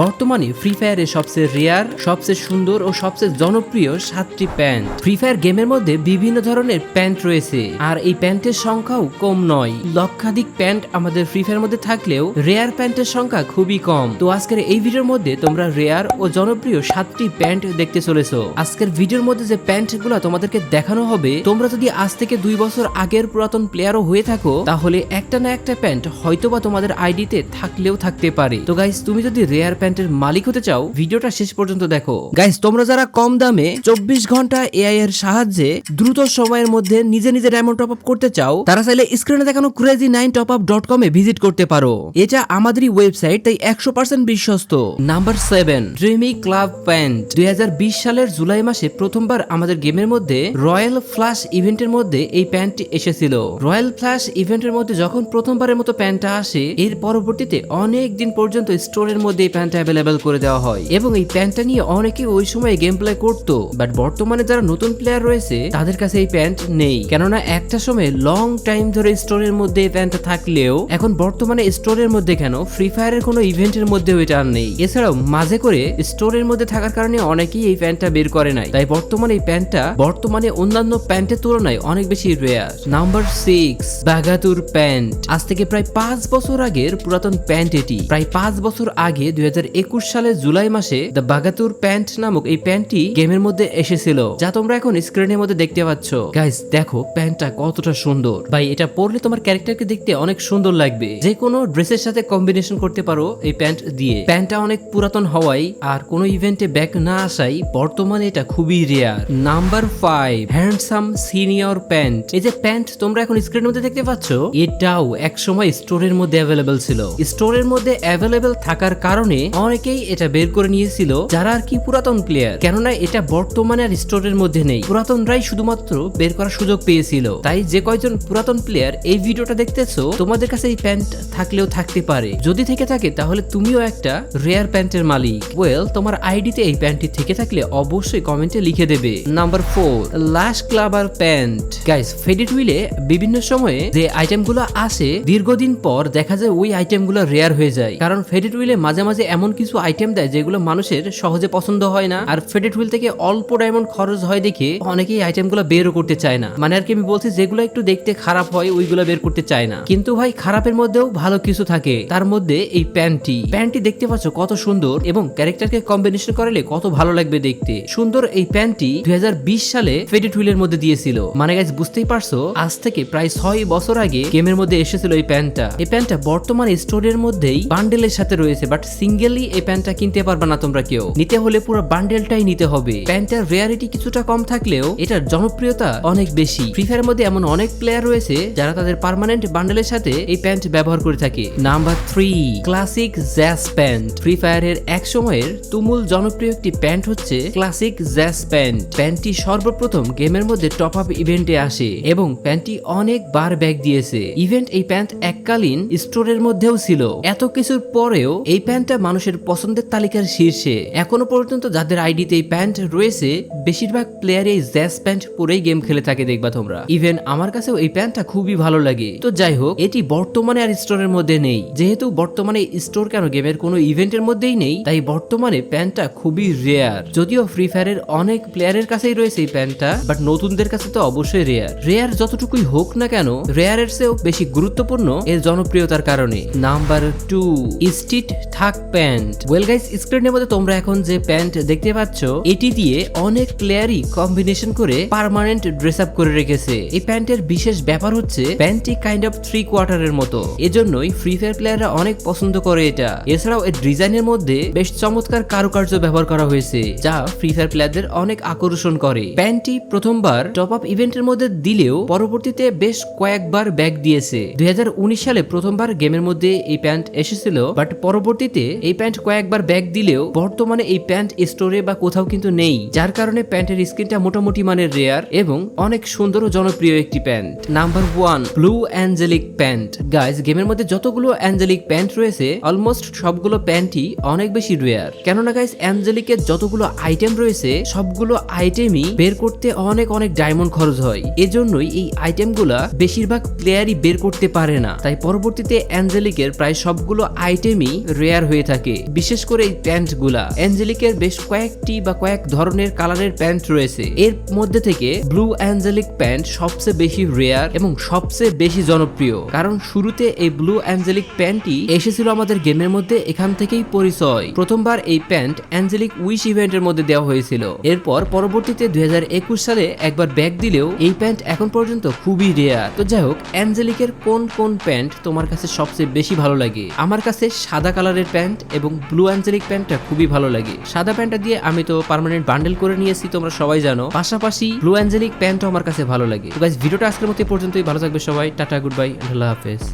বর্তমানে ফ্রি ফায়ারের সবচেয়ে রেয়ার সবচেয়ে সুন্দর ও সবচেয়ে জনপ্রিয় সাতটি প্যান্ট ফ্রি ফায়ার গেমের মধ্যে বিভিন্ন ধরনের প্যান্ট রয়েছে, আর এই প্যান্টের সংখ্যাও কম নয়। লক্ষাধিক প্যান্ট আমাদের ফ্রি ফায়ার মধ্যে থাকলেও রেয়ার প্যান্টের সংখ্যা খুবই কম। তো আজকের এই ভিডিওর মধ্যে তোমরা রেয়ার ও জনপ্রিয় সাতটি প্যান্ট দেখতে চলেছো। আজকের ভিডিওর মধ্যে যে প্যান্ট প্যান্টগুলো তোমাদেরকে দেখানো হবে, তোমরা যদি আজ থেকে দুই বছর আগের পুরাতন প্লেয়ারও হয়ে থাকো, তাহলে একটা না একটা প্যান্ট হয়তোবা তোমাদের আইডিতে থাকলেও থাকতে পারে। তো গাইস তুমি যদি রেয়ার প্যান্টের মালিক হতে চাও, ভিডিওটা শেষ পর্যন্ত দেখো। গাইস তোমরা যারা কম দামে চব্বিশ ঘণ্টা এআই এর সাহায্যে দ্রুত সময়ের মধ্যে নিজে নিজে ডায়মন্ড টপ আপ করতে চাও, তারা চাইলে স্ক্রিনে দেখানো crazy nine top up dot কমে ভিজিট করতে পারো। এটা আমাদেরই ওয়েবসাইট তাই একশো পার্সেন্ট বিশ্বস্ত। Number seven dreamy club pant দুই হাজার বিশ সালের জুলাই মাসে প্রথমবার আমাদের গেমের মধ্যে রয়্যাল ফ্লাশ ইভেন্টের মধ্যে এই প্যান্টটি এসেছিল। রয়্যাল ফ্লাশ ইভেন্টের মধ্যে যখন প্রথমবারের মতো প্যান্টটা আসে, এর পরবর্তীতে অনেক দিন পর্যন্ত স্টোরের মধ্যে এই প্যান্টটা অ্যাভেলেবেল করে দেওয়া হয়। এবং এই প্যান্টটা নিয়ে অনেকে ওই সময় গেম প্লে করতো বাট বর্তমানে যারা নতুন প্লেয়ার রয়েছে, তাদের কাছে এই প্যান্ট নেই। কেননা একটা সময় লং টাইম ধরে স্টোরের মধ্যে এই প্যান্টটা থাকলেও, এখন বর্তমানে স্টোরের মধ্যে কেন ফ্রি ফায়ারের কোনো ইভেন্টের মধ্যেও এটা আর নেই। এছাড়াও মাঝে করে স্টোরের মধ্যে থাকার কারণে অনেকেই এই প্যান্টটা বের করে নাই। তাই বর্তমানে এই প্যান্টটা, বর্তমানে অন্যান্য প্যান্টের তুলনায় অনেক বেশি রেয়ার নাম্বার সিক্স বাগাতুর প্যান্ট আজ থেকে প্রায় পাঁচ বছর আগের পুরাতন প্যান্ট এটি। প্রায় পাঁচ বছর আগে দুই হাজার সালের জুলাই মাসে দ্য বাগাতুর প্যান্ট নামক এই প্যান্টটি গেমের মধ্যে এসেছিল, যা তোমরা এখন স্ক্রিনের মধ্যে দেখতে পাচ্ছ। গাইস দেখো, প্যান্টটা কতটা সুন্দর। ভাই, এটা পরলে তোমার ক্যারেক্টারকে দেখতে অনেক সুন্দর লাগবে। যে কোনো ড্রেসের সাথে কম্বিনেশন করতে পারো এই প্যান্ট দিয়ে। প্যান্টটা অনেক পুরাতন হওয়াই আর কোনো ইভেন্টে ব্যাক না আসাই বর্তমানে এটা খুবই rare number five handsome senior pant এই যে প্যান্ট তোমরা এখন স্ক্রিনের মধ্যে দেখতে পাচ্ছ, এটাও এক সময় স্টোরের মধ্যে অ্যাভেলেবেল ছিল। স্টোরের মধ্যে অ্যাভেলেবেল থাকার কারণে অনেকেই এটা বের করে নিয়েছিল, যারা আর কি পুরাতন প্লেয়ার কেননা এটা বর্তমানে আর স্টোরের মধ্যে নেই। পুরাতনরাই শুধুমাত্র বের করার সুযোগ পেয়েছিল। তাই যে কয়জন পুরাতন প্লেয়ার এই ভিডিওটা দেখতেছো, তোমাদের কাছে এই প্যান্ট থাকলেও থাকতে পারে। যদি থেকে থাকে, তাহলে তুমিও একটা রেয়ার প্যান্টের মালিক। ওয়েল তোমার আইডিতে এই প্যান্টটি থেকে থাকলে অবশ্যই কমেন্টে লিখে দেবে। নাম্বার ফোর লাশ ক্লাবার প্যান্ট গাইস ফেডিট হুইলে বিভিন্ন সময়ে যে আইটেমগুলো আসে, দীর্ঘদিন পর দেখা যায় ওই আইটেমগুলো রেয়ার হয়ে যায়। কারণ ফেডিট হুইলে মাঝে মাঝে এমন কিছু আইটেম দেয় যেগুলো মানুষের সহজে পছন্দ হয় না। আর ফেডিট হুইল থেকে অল্প ডায়মন্ড খরচ হয় দেখে অনেকেই আইটেমগুলো বেরও করতে চায় না। মানে আর কি আমি বলছি, যেগুলো একটু দেখতে খারাপ হয়, ওইগুলো বের করতে চায় না। কিন্তু ভাই, খারাপের মধ্যেও ভালো কিছু থাকে। তার মধ্যে এই প্যান্টটি। প্যান্টটি দেখতে পাচ্ছ কত সুন্দর এবং ক্যারেক্টারকে কম্বিনেশন করালে কত ভালো লাগবে দেখতে। সুন্দর এই প্যান্টটি দুই হাজার বিশ সালে ফেডিট হুইলের মধ্যে দিয়েছিল। মানে গাইজ বুঝতেই পারছ, আজ থেকে প্রায় ছয় বছর আগে গেমের মধ্যে এসেছিল এই প্যান্টটা। এই প্যান্টটা বর্তমানে স্টোরের মধ্যেই বান্ডেলের সাথে রয়েছে বাট সিঙ্গেলি এই প্যান্টটা কিনতে পারবে না তোমরা কেউ। নিতে হলে পুরো বান্ডেলটাই নিতে হবে। প্যান্টটার রেয়ারিটি কিছুটা কম থাকলেও এটার জনপ্রিয়তা অনেক বেশি। ফ্রি ফায়ারের মধ্যে এমন অনেক প্লেয়ার রয়েছে যারা তাদের পার্মানেন্ট বান্ডেলের সাথে এই প্যান্ট ব্যবহার করে থাকে। Number three classic jazz pant free ফায়ারের এক সময়ের তুমুল জনপ্রিয় একটি প্যান্ট হচ্ছে ক্লাসিক জ্যাস প্যান্ট প্যান্টটি সর্বপ্রথম গেমের মধ্যে টপ আপ ইভেন্টে আসে এবং প্যান্টটি অনেকবার ব্যাগ দিয়েছে। ইভেন্ট এই প্যান্ট এককালীন স্টোরের মধ্যেও ছিল। এত কিছুর পরেও এই প্যান্টটা মানুষের পছন্দের তালিকার শীর্ষে। এখনও পর্যন্ত যাদের আইডিতে এই প্যান্ট রয়েছে, বেশিরভাগ প্লেয়ার এই জ্যাস প্যান্ট পরেই গেম খেলে থাকে দেখবা তোমরা। ইভেন আমার কাছেও এই প্যান্টটা খুবই ভালো লাগে। তো যাই হোক, এটি বর্তমানে আর স্টোরের মধ্যে নেই। যেহেতু বর্তমানে স্টোর কেন গেমের কোনো ইভেন্টের মধ্যেই নেই, তাই বর্তমানে প্যান্টটা খুবই রেয়ার যদিও ফ্রি ফায়ারের অনেক প্লেয়ারের কাছেই রয়েছে এই প্যান্টটা বাট নতুনদের কাছে তো অবশ্যই রেয়ার রেয়ার যতটুকুই হোক না কেন রেয়ারের চেয়েও বেশি গুরুত্বপূর্ণ এর জনপ্রিয়তার কারণে। Number two street thug pant well guys স্ক্রিনের মধ্যে তোমরা এখন যে প্যান্ট দেখতে পাচ্ছ, এটি দিয়ে অনেক প্লেয়ারই কম্বিনেশন করে পার্মানেন্ট ড্রেস আপ করে রেখেছে। এই প্যান্টের বিশেষ ব্যাপার হচ্ছে প্যান্টটি কাইন্ড অফ থ্রি কোয়ার্টারের মতো। এজন্যই ফ্রি ফায়ার প্লেয়াররা অনেক পছন্দ করে এটা। এছাড়াও এর ডিজাইনের মধ্যে বেশ চমৎকার কারুকার্য ব্যবহার করা হয়েছে, যা ফ্রি ফায়ার প্লেয়ারদের অনেক আকর্ষণ করে। প্যান্টটি প্রথমবার টপ আপ ইভেন্টের মধ্যে দিলেও পরবর্তীতে বেশ কয়েকবার ব্যাগ দিয়েছে। দুই হাজার উনিশ সালে প্রথমবার গেমের মধ্যে এই প্যান্ট এসেছিল বাট পরবর্তীতে এই প্যান্ট কয়েকবার ব্যাগ দিলেও বর্তমানে এই প্যান্ট স্টোরে বা কোথাও কিন্তু নেই, যার কারণে প্যান্টের স্কিনটা মোটামুটি মানের রেয়ার এবং অনেক সুন্দর ও জনপ্রিয় একটি pant. Number one blue angelic pant guys গেমের মধ্যে যতগুলো অ্যাঞ্জেলিক প্যান্ট রয়েছে অলমোস্ট সবগুলো প্যান্টই অনেক বেশি রেয়ার কেননা গাইজ অ্যাঞ্জেলিকের যতগুলো আইটেম রয়েছে, সবগুলো আইটেমই বের করতে অনেক অনেক ডায়মন্ড খরচ হয়। এজন্যই এই আইটেমগুলা বেশিরভাগ প্লেয়ারই বের করতে পারে না। তাই পরবর্তীতে অ্যাঞ্জেলিকের প্রায় সবগুলো আইটেমই রেয়ার হয়ে থাকে। থাকে বিশেষ করে এই প্যান্টগুলা অ্যাঞ্জেলিকের বেশ কয়েকটি বা কয়েক ধরনের কালারের প্যান্ট রয়েছে। এর মধ্যে থেকে ব্লু অ্যাঞ্জেলিক প্যান্ট সবচেয়ে বেশি রেয়ার এবং সবচেয়ে বেশি জনপ্রিয়। কারণ শুরুতে এই ব্লু অ্যাঞ্জেলিক প্যান্টটি এসেছিল আমাদের গেমের মধ্যে এখান থেকেই পরিচয়। প্রথমবার এই প্যান্ট অ্যাঞ্জেলিক উইশ ইভেন্টের মধ্যে দেওয়া হয়েছিল। এরপর পরবর্তীতে দুই হাজার একুশ সালে একবার ব্যাগ দিলেও এই প্যান্ট এখন পর্যন্ত খুবই রেয়ার। তো যাই হোক, অ্যাঞ্জেলিকের কোন কোন প্যান্ট তোমার কাছে সবচেয়ে বেশি ভালো লাগে? আমার কাছে সাদা কালারের প্যান্ট এবং ব্লু অ্যাঞ্জেলিক প্যান্টটা খুবই ভালো লাগে। সাদা প্যান্টটা দিয়ে আমি তো পার্মানেন্ট বান্ডেল করে নিয়েছি, তোমরা সবাই জানো। পাশাপাশি ব্লু অ্যাঞ্জেলিক প্যান্টও আমার কাছে ভালো লাগে। তো গাইজ ভিডিওটা আজকের মতো পর্যন্তই। ভালো থাকবে সবাই। টাটা গুড বাই আল্লাহ হাফেজ।